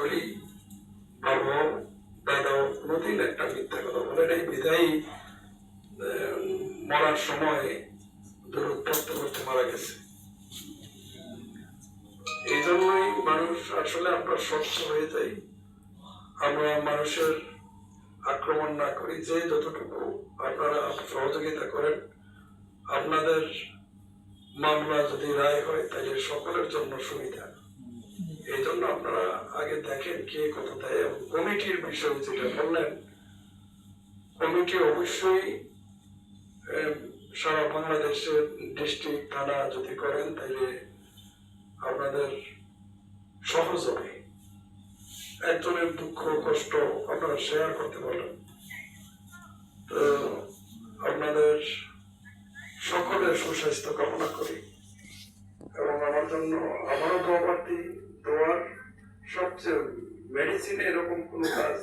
হলেই বাবা দাদা কোনোদিন একটা মিথ্যা কথা বলে নাই, বিদায়ী মরার সময় দূরত করতে করতে মারা গেছে। এই জন্যই মানুষ আসলে আমরা স্বচ্ছ হয়ে যাই। আমরা মানুষের আক্রমণ না করি, যে যতটুকু আপনারা সহযোগিতা করেন, আপনাদের মামলা যদি রায় হয়, তাহলে সকলের জন্য সুবিধা। এই জন্য আপনারা আগে দেখেন কে কত দেয় এবং কমিটির বিষয় যেটা বললেন, কমিটি অবশ্যই সারা বাংলাদেশের ডিস্ট্রিক্ট থানা যদি করেন তাহলে আপনাদের সহজ হবে। একজনের দুঃখ, কষ্ট আপনারা শেয়ার করতে পারলেন তো আপনাদের সকলের সুস্বাস্থ্য কামনা করি এবং আমার জন্য আমারও দোয়া প্রার্থী দোয়ার সবচেয়ে মেডিসিনে এরকম কোনো কাজ